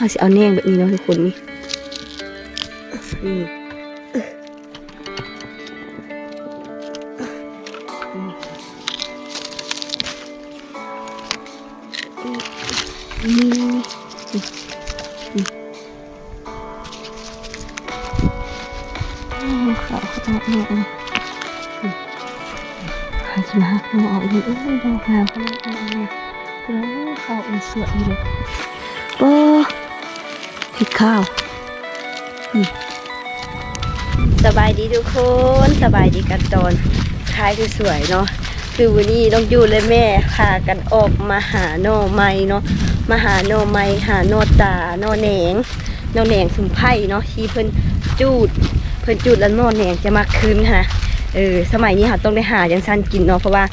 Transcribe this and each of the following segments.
เขาสิเอาแนงแบบนี้เนาะทุกคนนี่นี่นี่นี่นี่าวขาแนงนี่หาจิมาหักเอาอีกเอ้ยดอกงามขนาดนี้แล้วขาวอันสวยเลย ข้าวสบายดีทุกคนสบายดีกันตอนท้ายสวยเนาะคือวันนี้ต้องอยู่และแม่พากันออกมาหาโนไม้เนาะมาหาโนไม้หาโนตาโนแหนงโนแหนงสุมไผ่เนาะที่เพิ่นจูด เพิ่นจูดแล้วโนแหนงจะมาคืนค่ะเออสมัยนี้ค่ะต้องได้หาอย่างสั้นกินเนาะเพราะว่า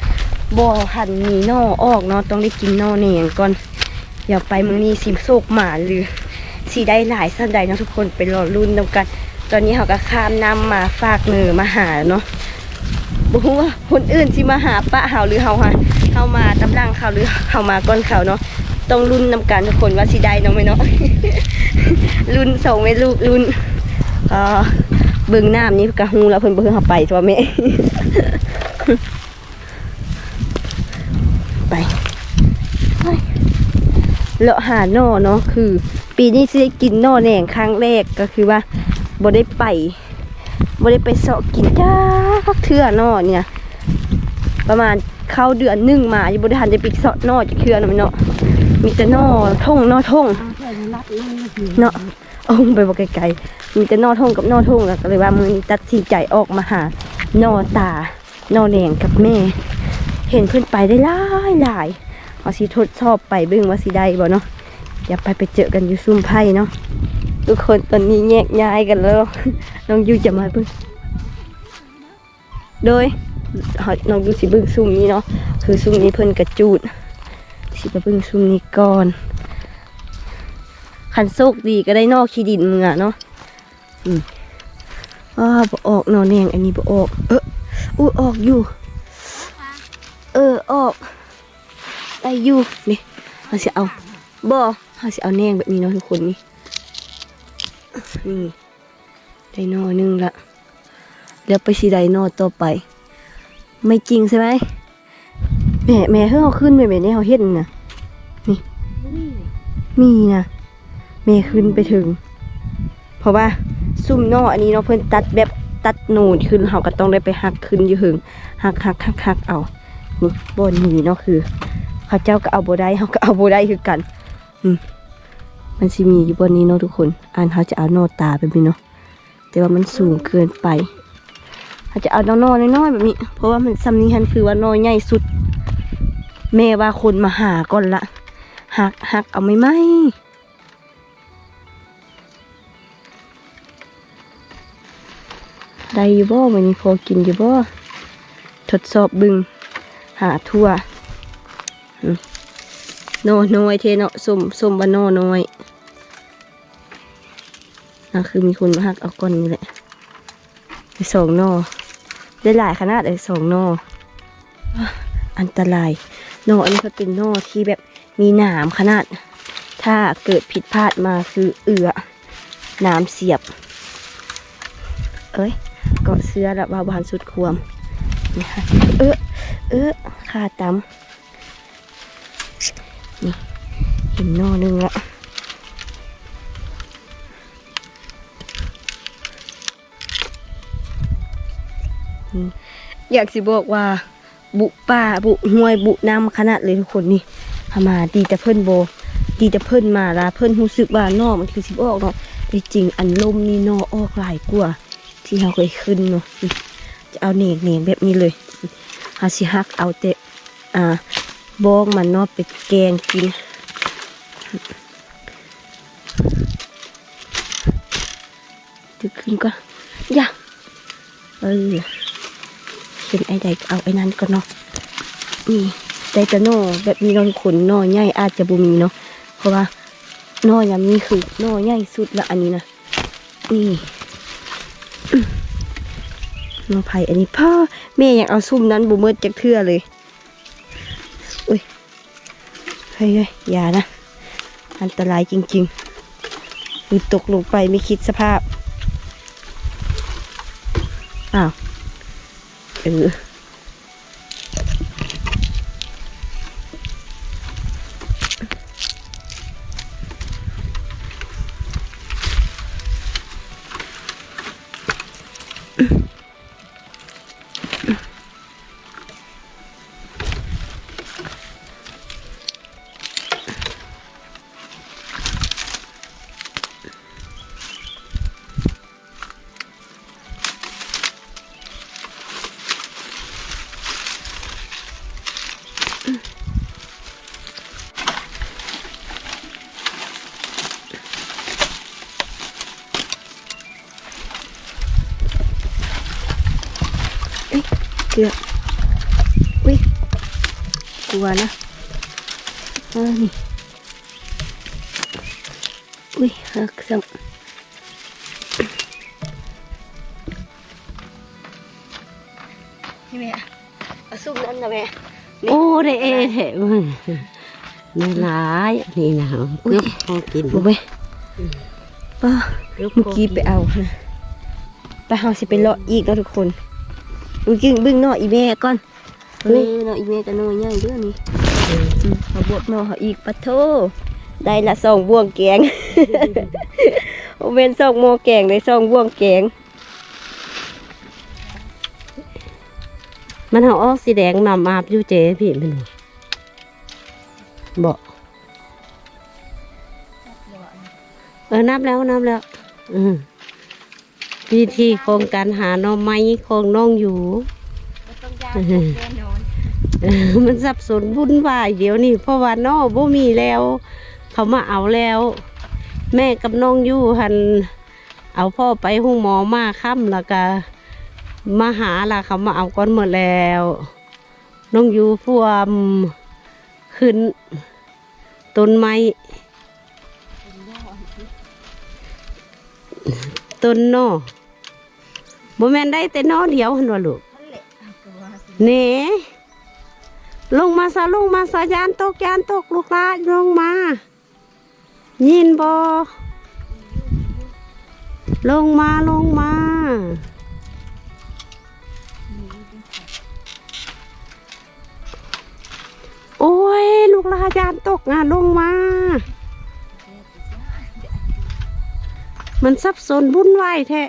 บ่อหันมีนอออกเนาะต้องได้กินโนอแหนงก่อนอย่าไปเมืองนี้สิโศกหมาหรือ สีได้หลายสันใดเนาะทุกคนไปรอรุ่นนำกัน ตอนนี้เขาก็ข้ามน้ำมาฝากเนือมาหาเนาะบอกว่าคนอื่นสิมาหาปะเฮาหรือเฮาฮะเฮามาตำลังเขาหรือเฮามาก้อนเขาเนาะต้องรุ่นนำกันทุกคนว่าสิได้เนาะไหมเนาะรุ่นส่งไม่ลูกรุ่นเออเบิ่งน้ำนี่กะฮูแล้วเพิ่นบ่เพิ่งเฮาไปตัวแม่ ไป เลาะหาหน่อเนาะคือ ปีนี้สิได้กินหน่อแหน่งครั้งแรกก็คือว่าบ่ได้ไปบ่ได้ไปเสาะกินจ้าพักเทื่อหน่อเนี่ย ประมาณเข้าเดือนหนึ่งมาอยู่บ่ได้ทันจะไปเสาะน่อจะเทื่อนะแม่เนาะมีแต่น่อท่งน่อท่งเนาะเอาไปบ่ไกลๆมีแต่น่อท่งกับน่อท่งก็เลยว่ามือตัดสินใจออกมาหาน่อตาน่อแหน่งกับแม่ เห็นเพิ่อนไปได้หลายหลาย เอาสิทดสอบไปเบิ่งว่าสิได้บ่เนาะอย่าไปไปเจอกันอยู่ซุ่มไพ่เนาะทุกคนตอนนี้แยกย้ายกันแล้วน้องยูจะมาเบิ่งโดยน้องยูสิเบิ่งซุ่มนี้เนาะคือซุ่มนี้เพิ่นกระจูดสิไปเบิ่งซุ่มนี้ก่อนคันโชคดีก็ได้นอกขี้ดินมึงอะเนาะอืมอ้าบออกนอนแนงอันนี้บออก เอออู้ออกอยู่ เออออก ได้อยู่นี่เราจะเอาบ่เราจะเอาแนงแบบนี้เนาะทุกคนนี่นี่ได้นอหนึงละเดี๋ยวไปสีไดหนอต่อไป ไม่จริงใช่ไหมแม่แม่เฮ้ยเอาขึ้นไปแบบนี้เขาเห็นนะนี่มีนะแม่ขึ้นไปถึง เพราะว่าซุ่มนออันนี้เนาะเพิ่อนตัดแบบตัดโหนูดขึ้นเขาก็ต้องได้ไปหักขึ้นอยู่หึงหักหักหักหักเอานี่บนนี้เนาะคือ ขาเจ้าก็เอาโบได้เขาก็เอาโบได้คือกันมันสิมีอยู่บนนี้เนาะทุกคน อันเขาจะเอาโนตาแบบนี้เนาะแต่ว่ามันสูงเกินไปเขาจะเอาน้อน้อยๆแบบนี้ เพราะว่ามันซ้ำนี้ฮันคือว่าน้อใหญ่สุดแม่ว่าคนมาหาก่อนละหักหักเอาไม่ไหมได้อยู่บ่วันนี้พอกินอยู่บ่ทดสอบบึง หาทั่ว โนน้อยเทเนาะส้มส้มบานโนน้อยนั่นคือมีคนมาหักเอาก้อนนี่แหละไปสองโนอได้หลายขนาดเลยสองโนออันตรายโนอันนี้ก็เป็นโนอที่แบบมีหนามขนาด ถ้าเกิดผิดพลาดมาคือเอือหน้ำเสียบ เอ้ยเกาะเสื้อละบาบานสุดควมนี่ค่ะเออเออขาดตำ นี่เห็นนอหนึงละอยากสิบอกว่า บุป่าบุห้วยบุน้ำขนาดเลยทุกคนนี่ทามาดีแต่เพิ่นโบดีแต่เพิ่นมาละเพิ่นรู้สึกว่านอมันคือสิบออกเนาะแต่จริงอันลมนี่นอออกหลายกว่า ที่เราเคยขึ้นเนาะจะเอาเหนงเหนงแบบนี้เลยหาสิฮักเอาแต่อ่า บองมันเนาะไปแกงกินดึกขึ้นก็อย่าเออเป็นไอ้ใดเอาไอ้นั้นก็เนาะนี่ไดแต่โนแบบมีนอนขนนอใหญ่อาจจะบุมีเนาะเพราะว่านอยามนี้คือนอใหญ่สุดละอันนี้นะนี่นอไผ่อันนี้พ่อแม่ยากเอาซุ่มนั้นบุเมิดจากเทื่อเลย เฮ้ยอย่านะ อันตรายจริงๆคือตกลงไปไม่คิดสภาพ อ้าว เออ กลัวนะอ่านี่อุ้ยหักซ้ำนี่แม่เอาซุ่มนั่นนะแม่โอ้ได้เอแท้มึงไม่หลายอันนี่นะเกือบพอกินบุ้ไปป้าเกือบเมื่อกี้ไปเอานะไปเฮาสิไปเลาะอีกแล้วทุกคนดูจึงบึ้งเนาะอีแม่ก่อน เออเนาะอีแม่ก็เนาะใหญ่เด้อนี่อืมเอาบวกเนาะเฮาอีกปะโทได้ละสองบ่วงแกงโอเวนสองโมอแกงได้สองบ่วงแกง มันเอาออกสีแดงนำอาบอยู่เจพี่มันบ่บอกเออนับแล้วนับแล้ว อืมวิธีโครงการหาหน่อไม้ของน้องอยู่ ต้องยากแน่นอนเออมันสับสนวุ่นวายเดี๋ยวนี้เพราะว่าน้อบ่มีแล้ว เขามาเอาแล้ว แม่กับน้องอยู่หันเอาพ่อไปห้องหมอมาค่ำแล้วก็มาหาล่ะเขามาเอาก้อนหมดแล้ว น้องอยู่พวมขึ้นต้นไม้ต้นนอบ่แม่นได้แต่นอเดียวหันว่าลูก เน่ลงมาซะลงมาซะยานตกยานตกลูกลาลงมา ยินบอลงมาลงมา โอ้ย ลูกลายานตกงานลงมา มันสับสนวุ่นวายแท้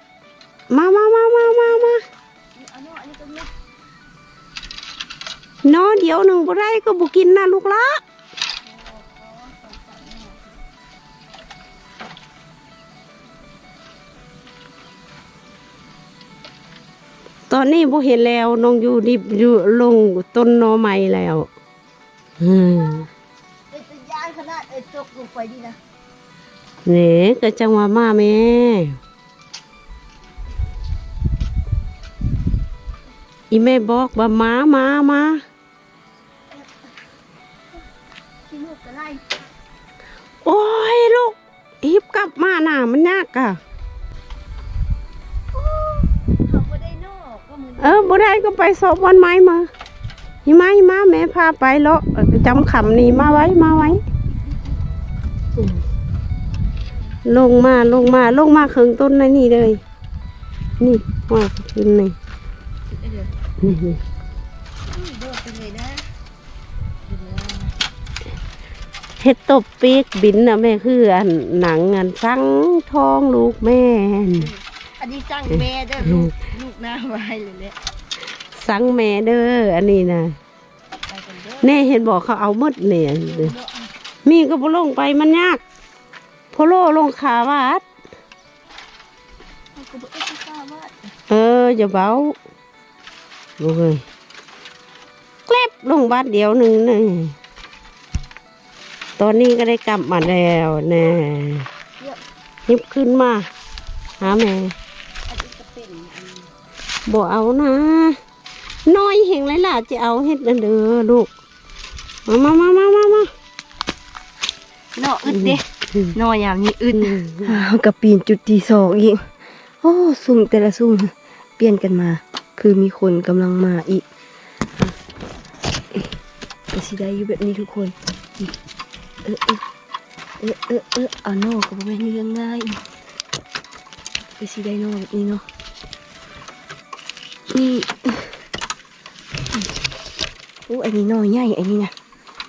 มามามามามามาเอา นอเดี๋ยวหนึ่งบ่ได้ก็บุกินนะลูกละตอนนี้บ่เห็นแล้วน้องอยู่ดิบอยู่ลงต้นหนอไม้แล้วอืมเอ้ยจะย่างขนาดเอ้ยจกลงไปดีนะเนี่ยก็จังว่ามาแม่ อีแม่บอกว่ามามามาที่ลูกก็ไล่โอ้ยลูกหิบกลับมาหน่ามันยากอะเขาบ่ได้นอกก็มือเออบ่ได้ก็ไปสอบวันไม้มาหิมาหิมาแม่พาไปเลาะเออจำคำนี้มาไว้มาไว้อืมลงมาลงมาลงมาเคิงต้นนั่นนี่เลย นี่ว่าขึ้นนี่ เลยนะเฮ็ดตบปีกบินนะแม่คืออันหนังอันสังทองลูกแม่นอันนี้สั่งแม่เด้อลูกลูกหน้าไว้เลยแหละสังแม่เด้ออันนี้นะไปกันเด้อแน่เห็นบอกเขาเอาหมดเนี่ยเนาะมีก็บ่ลงไปมันยากโพโลลงขาวัดเขาก็บ่เอ้ยข้าว่าเอออย่าเบา ลูกเอ้ยเกล็บลงบาทเดียวหนึ่งนี่ตอนนี้ก็ได้กลับมาแล้วแน่ยิบขึ้นมา หาแม่อันนี้ก็เป็นอันบ่เอานะ น้อยเห็งเลยล่ะจะเอาเฮ็ดอันเด้อลูก มามามามามามาเนาะอึดเด้นอยามนี้อึดอืมอ้าวกับปีนจุดที่สองอีก โอ้ซุ่มแต่ละซุ่มเปลี่ยนกันมา คือมีคนกำลังมาอีกอะเอ๊ะก็สิได้อยู่แบบนี้ทุกคน เออเออเออเออเออเอาโน่ก็บ่แม่นเรื่องง่ายไปสิได้โน่แบบนี้เนาะนี่อู้อันนี้โน่ใหญ่อันนี้นะ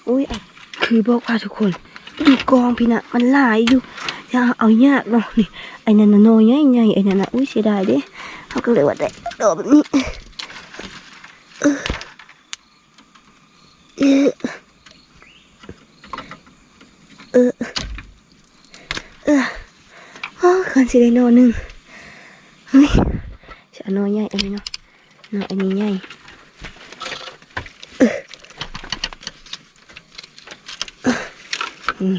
อุ้ยอะคือบอกว่าทุกคนดูกองพี่น่ะมันหลายอยู่อย่าเอายากเนาะนี่ไอ้นั่นน่ะโน่ใหญ่ใหญ่ไอ้นั่นน่ะอุ้ยเสียดายเด้ เขาก็เลยว่าได้ดอกแบบนี้เออเออเออเออโอ้คันสิได้นอนหนึ่งเฮ้ยจะเอานอนใหญ่อันนี้เนาะนอนอันนี้ใหญ่เออเอออืม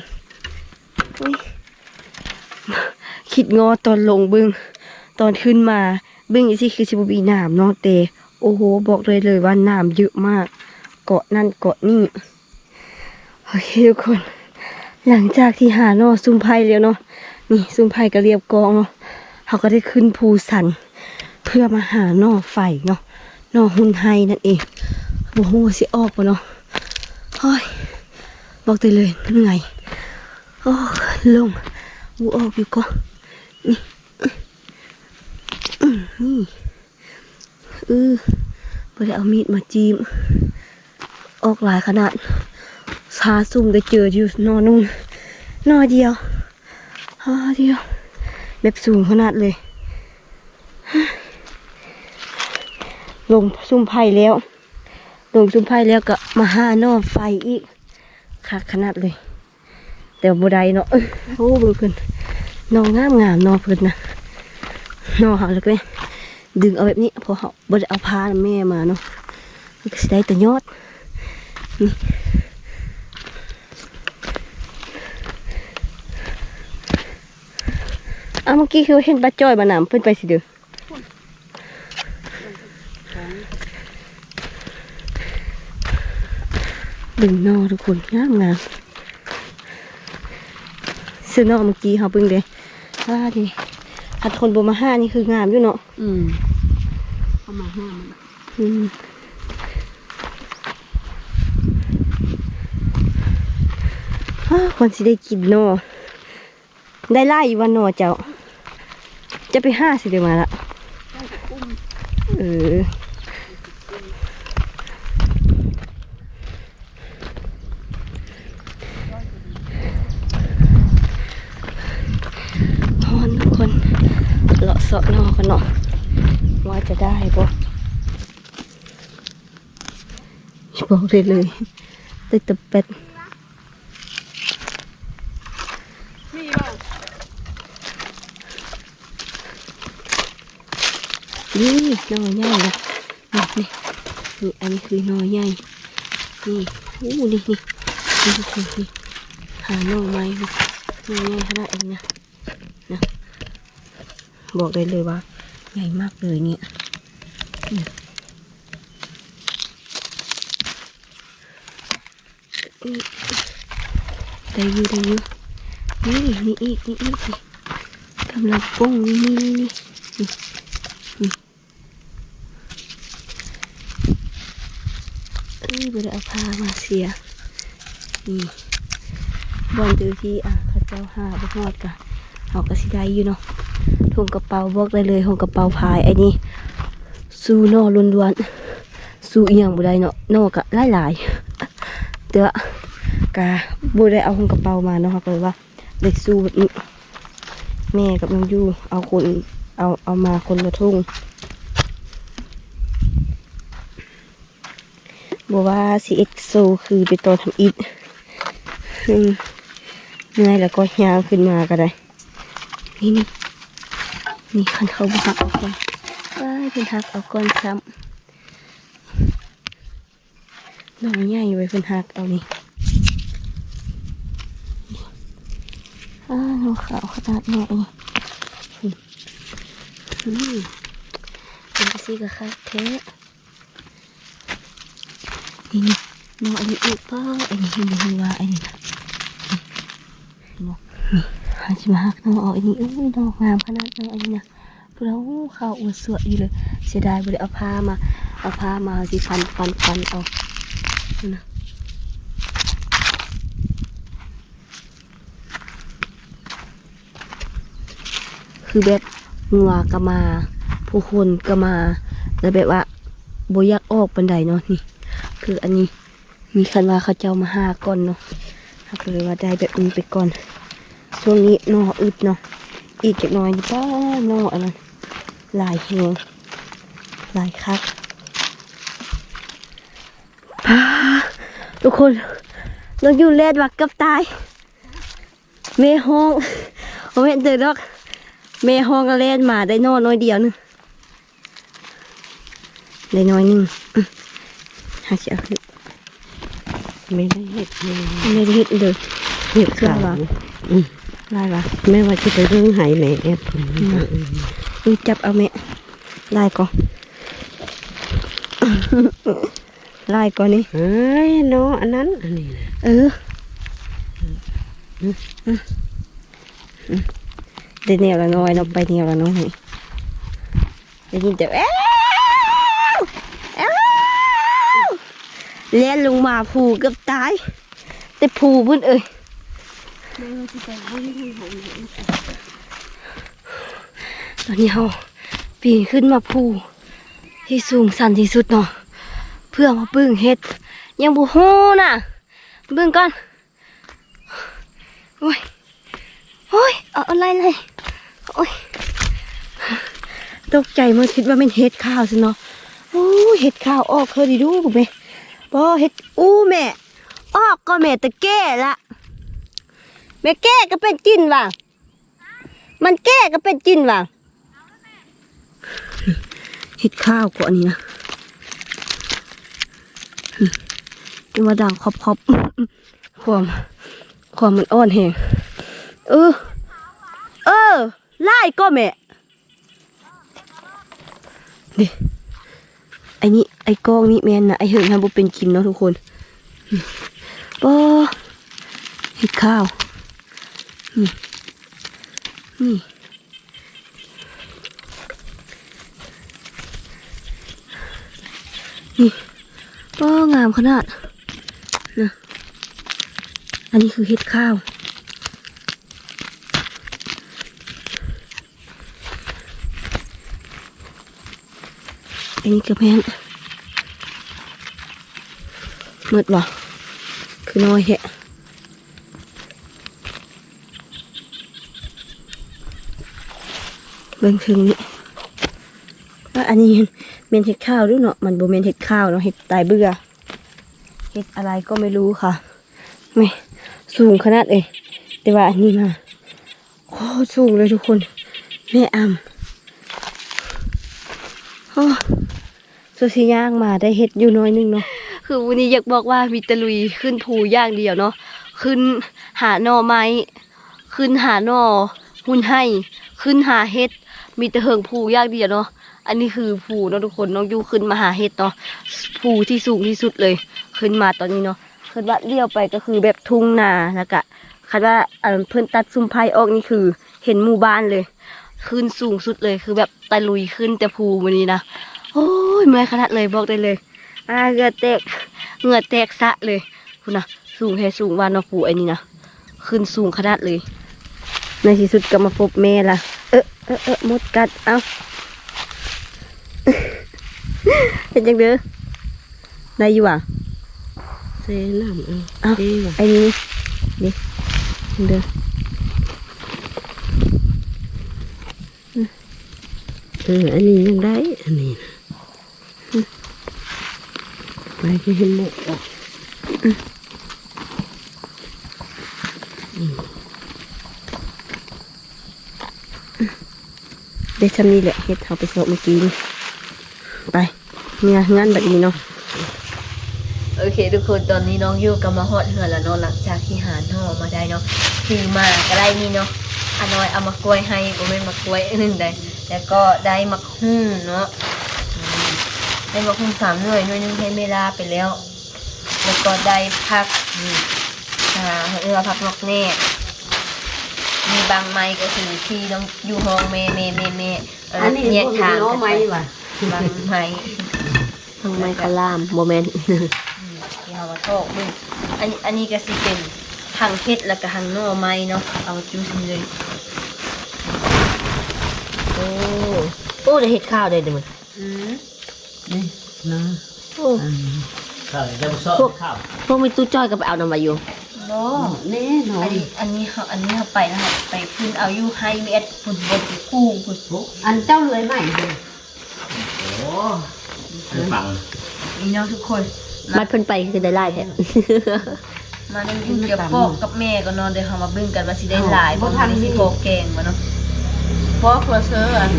เฮ้ยคิดงอตอนลงเบึง ตอนขึ้นมา เบึงอีสิคือสิบบีน้ำเนาะแต่โอ้โห บอกเลยเลยว่าน้ำเยอะมาก เกาะนั่นเกาะนี่โอเคทุกคน หลังจากที่หาเนาะซุ่มไผ่แล้วเนาะนี่ซุ่มไผ่ก็เรียบกองเนาะเขาก็ได้ขึ้นภูสัน เพื่อมาหาหน่อไฟเนาะหน่อหุนไฮนั่นเองโอ้โหสิออกปะเนาะเฮ้ยบอกได้เลยเหนื่อยโอ้ลงอูออกอยู่ก็นี่ นี่เออไปเอามีดมาจีม ออกหลายขนาดสาซุ่มได้เจออยู่นอนนุ่งนอเดียวฮอเดียวแบบสูงขนาดเลย ลงซุ่มไผ่แล้ว ลงซุ่มไผ่แล้วก็มาห้านอไฟอีกคักขนาดเลย แต่บัไดเนาะเอ้ยโอ้บิ่งเพิ่นนองงามงามนอเพิ่นนะ นอเขาแล้วก็ดึงเอาแบบนี้พอเขาบ่ได้เอาพาแม่มาเนาะก็ได้แต่ยอดอ้าเมื่อกี้คือเห็นปลาจ้อยมาหนามเพิ่นไปสิเด้อดึงนอทุกคนงามงามซื้อนอเมื่อกี้เขาเพิ่งเด้ว่าดิ หัดคนบมาห้านี่คืองามอยู่เนาะอืมเข้ามาห้ามมันอะอืมอ้าวคนสิได้กินนอได้ไล่อยู่วันนอเจ้า จะไปห้าสิเดี๋ยวมาละเออฮอนทุกคนเลาะเสาะนอกันเนาะว่าจะ ได้ปะบอกเลยเลยติดตะเป็ดมีบ่นี่นอใหญ่นะนี่นี่นี่อันนี้คือนอใหญ่นี่โอ้นี่นี่นี่ทุกคนนี่หาหน่อไม้นี่หน่อใหญ่ขนาดนี้นะนะบอกได้เลยว่าใหญ่มากเลยเนี่ย ได้อยู่ได้อยู่นี่นี่อีกนี่อีกสิกำลังป้งนี่นี่นี่นี่เอ้ยบ่ได้เอาผ้ามาเสียนี่บอลตือที่อะเขาเจ้าหาบ่ฮอดกะเอากระสิได้อยู่เนาะถุงกระเป๋าบอกได้เลยถุงกระเป๋าพายไอ้นี่ สู้นอล้วนๆสู้อีหยังบ่ได้เนาะนอก็หลายๆเด้อกะบ่ได้เอาถุงกระเป๋ามาเนาะเขาก็เลยว่าเด็กสู้แบบนี้แม่กับน้องยูเอาคนเอาเอามาคนละทุ่งบอกว่าซีเอ็กโซคือเป็นตัวทำอิฐอืมเหนื่อยแล้วก็ยาวขึ้นมาก็ได้ นี่นี่นี่คันเขาบหักเอาก่อนว้าย เป็นหักเอาก่อนซ้ำน้องใหญ่ไว้เป็นหักเอานี่อ้าน้องขาวขนาดนี้นี่อืมเป็นกระซีกับคักแท้นี่นี่น้องอันนี้อีกป้าอันนี้เห็นไหมว่าอันนี้นะนี่น้องนี่หาชิมาฮักน้องอาอันนี้อุ้ยน้องงามขนาดน้องอันนี้นะ เราข้าวอวดสวยอยู่เลย เสียดายบ่ไเอาผ้ามาเอาผ้ามาสิฟันฟันฟันเอานะคือแบบงัวก็มา ผู้คนก็มาแต่วแบบว่าโบยักออกบันไดเนาะนี่ คืออันนี้มีคันว่าเขาเจ้ามาห้าก้อนเนาะก็เลยว่าได้แบบนี้ไปก่อนช่วงนี้นออึดเนาะอีกเล็กน้อยป้านออะไร หลายแหงหลายคักป้าทุกคนน้องอยู่แลดวักกับตาย เมห้องโอ้แม่นเจอดอกเมห้องก็เล่นมาได้นอนน้อยเดียวหนึงได้น้อยหนึงอื้อหาเสียขึ้นไม่ได้เห็ดเลยไม่ได้เห็ดเลยเห็ดเครื่อขางววะได้ปะแม่ว่าจะไปเรื่องหายแม่แอบ ผมอือจับเอาแม่ไล่ก่อนไล่ก่อนนี่เฮ้ยเนาะอันนั้นอันนี้นะเออเดี๋ยวเหนียวละน้อยเนาะไปเหนียวละน้อยได้ยินแต่แอ้วแอ้วเลี้ยนลงมาผูเกับตาย แต่ผูเพุ่นเอ้ยต อนนี้เราปีนขึ้นมาผูที่สูงสันที่สุดเนาะเพื่อมาเบึ้งเฮ็ด ยังบูฮู้น่ะเบิ่งก่อนโอ้ยโอ้ยเอาอะไรเลยโอ้ยตกใจเมื่อคิดว่าเป็นเห็ดข้าวสิเนาะโอ้เห็ดข้าวออกเคยดีดูบุเบบอเห็ดอู้แม่ ออกก็แม่ตะแก้ละแม่แก้ก็เป็นจินว่ะมันแก้ก็เป็นจินว่ะ เห็ดข้าวกว่านี้นะจังว่าดังครอบครอบความความมันอ่อนแหงเออ เออไล่ก็แม่ดิไอ้นี่ไอ้กองนี่แมนนะไอ้เหิงทำบุเป็นกินเนาะทุกคนปอเห็ดข้าว นี่นี่ นี่ปองามขนาดนะอันนี้คือเห็ดข้าว อันนี้กระแพงมืดบ่คือน้อยแฮะเบิ่งถึงนี่แล้วอันนี้ เมนเห็ดข้าวด้วยเนาะมันโบเมนเห็ดข้าวเนาะเห็ดตายเบื่อเห็ดอะไรก็ไม่รู้ค่ะไม่สูงขนาดเลยแต่ว่าอันนี้มาโคตรสูงเลยทุกคนแม่อำโอ้สุสีย่างมาได้เห็ดอยู่น้อยนึงเนาะคือวันนี้อยากบอกว่ามีตะลุยขึ้นภูย่างเดียวเนาะขึ้นหาหน่อไม้ขึ้นหาหน่อหุ่นให้ ขึ้นหาเห็ดมีแต่เหิงภูย่างเดียวเนาะ อันนี้คือภูเนาะทุกคนน้องยูขึ้นมาหาเห็ดเนาะภูที่สูงที่สุดเลย ขึ้นมาตอนนี้เนาะคิดว่าเลี้ยวไปก็คือแบบทุ่งนาแล้วก็คิดว่าเอ่อเพิ่นตัดซุ้มไผ่ออกนี่คือเห็นหมู่บ้านเลย ขึ้นสูงสุดเลยคือแบบตะลุยขึ้นแต่ภูวันนี้นะโอ้ยเมื่อยขนาดเลยบอกได้เลยอ่าเหงื่อแตกเหงื่อแตกสะเลยคุณนะสูงแท้สูงวานเนาะภูไอ้นี่นะขึ้นสูงขนาดเลย ในที่สุดก็มาพบแม่ละเออเออเออมดกัดเอา เห็นจังเด้อได้อยู่อะเซน้ำเออเอ้าเอ้ว่ะไอ้นี่นี่เด้อเอออันนี้ยังได้อันนี้นะไปก็เห็นหมดอะได้ทำนี่แหละเฮ็ดเอาไปโซะเมื่อกี้นี่ ไปเนี่ยงานแบบนี้เนาะโอเค ทุกคนตอนนี้น้องอยู่กับมาฮอดเหือนแล้วเนาะหลังจากที่หาหน่อมาได้เนาะถือมาก็ได้นี่เนาะอาน้อยเอามากล้วยให้บ่แม่นมากล้วยอื่นใดแล้วก็ได้มักหุ่งเนาะอืมได้มักหุ่งสามหน่วยหน่วยหนึงให้เมลาไปแล้ว แล้วก็ได้ผักอืมอ่าเรือผักนกแน่มีบางไม้ก็คือที่น้องอยู่ห้องเมเมเมเมเออแยกทางกันไป บางไม้ทางไม้คลามโมเมนต์อืมที่เอามาโตกมึงอันอันนี้ก็สิเป็นหางเห็ดแล้วก็หางหน่อไม้เนาะเอามาจิ้มเลยอ้โอ้ได้เฮ็ดข้าวได้เด้อมันอืมนี่นะโอ้อันนี้ข้าวจะมาซ่อมข้าวพวกมีตู้จ้อยก็ไปเอานำมาอยู่บ่แน่นออันนนี้อันนี้เขาอันนี้เขาไปนะครับไปขึ้นเอาอยู่ไฮเวสฝุ่นบนคู่ฝุ่นอันเจ้าเลื้อยใหม่เลยโอ้คือ ฟังนี่เนาะทุกคน มัดเพิ่นไปคือได้หลายแท้ มานั่งอยู่กับพ่อกับแม่ก็นอนเดี๋ยวเขามาเบิ่งกันว่าสิได้หลายบ่ทันสิโปแกงมาเนาะเพราะเพอเซอร์อัน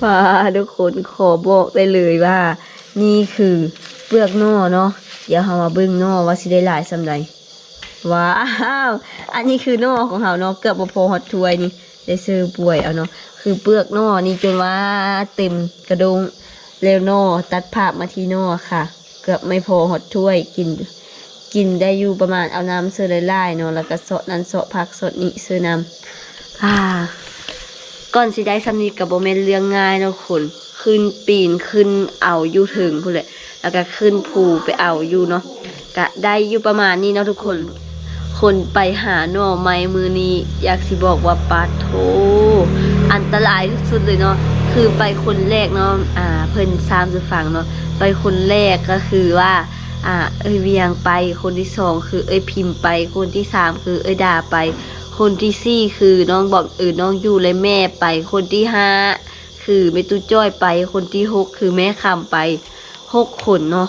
พาทุกคนขอบอกได้เลยว่า นี่คือเปลือกนอเนาะเดี๋ยวเรามาเบิ่งนอว่าสิได้หลายสำใดว้าว อันนี้คือนอของเราเนาะเกือบบ่พอฮอดถ้วยนี่ได้ซื้อป่วยเอาเนาะคือเปลือกนอนี่จนว่าเต็มกระดงแล้วนอตัดภาพมาที่นอค่ะ เกือบไม่พอฮอดถ้วยกิน กินได้อยู่ประมาณเอาน้ำเสื้อไล่เนาะแล้วก็เสาะนั้นเสาะผักสดนี้ซื้อน้ำอ่าก่อนสิได้สำนีกับโบเมนเรื่องง่ายเนาะคนขึ้นปีนขึ้นเอาอยู่ถึงพูดเลยแล้วก็ขึ้นภูไปเอาอยู่เนาะก็ได้อยู่ประมาณนี้เนาะทุกคน คนไปหาหน่อไม้มือนี้อยากสิบอกว่าปาโท อันตรายสุดเลยเนาะคือไปคนแรกเนาะอ่าเพิ่นซามจะฟังเนาะไปคนแรกก็คือว่าอ่าเอ้ยเวียงไปคนที่สองคือเอ้ยพิมพ์ไปคนที่สามคือเอ้ยด่าไป คนที่สี่คือน้องบอกเออน้องอยู่เลยแม่ไป คนที่ห้าคือแม่ตู้จ้อยไป คนที่หกคือแม่คำไปหกคนเนาะ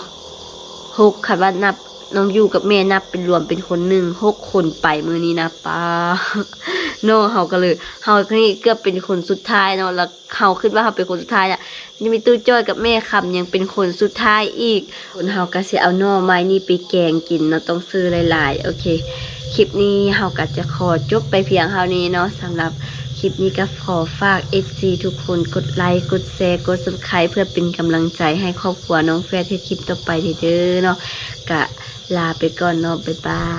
หกคันว่านับน้องอยู่กับแม่นับเป็นรวมเป็นคนหนึ่งหกคนไปมือนี้นะป้า เนาะเฮาก็เลยเฮานี่เกือบเป็นคนสุดท้ายเนาะแล้วเฮาคิดว่าเฮาเป็นคนสุดท้ายอะยังมีตู้จ้อยกับแม่คำยังเป็นคนสุดท้ายอีกคนเฮาก็สิเอาหน่อไม้นี่ไปแกงกินเนาะต้องซื้อหลายๆโอเค คลิปนี้เฮาก็จะขอจบไปเพียงเท่านี้เนาะสำหรับคลิปนี้ก็ขอฝาก FC ทุกคนกดไลค์กดแชร์กด Subscribe เพื่อเป็นกำลังใจให้ครอบครัวน้องแฟร์ที่คลิปต่อไปเด้อเนาะกะลาไปก่อนเนาะบ๊ายบาย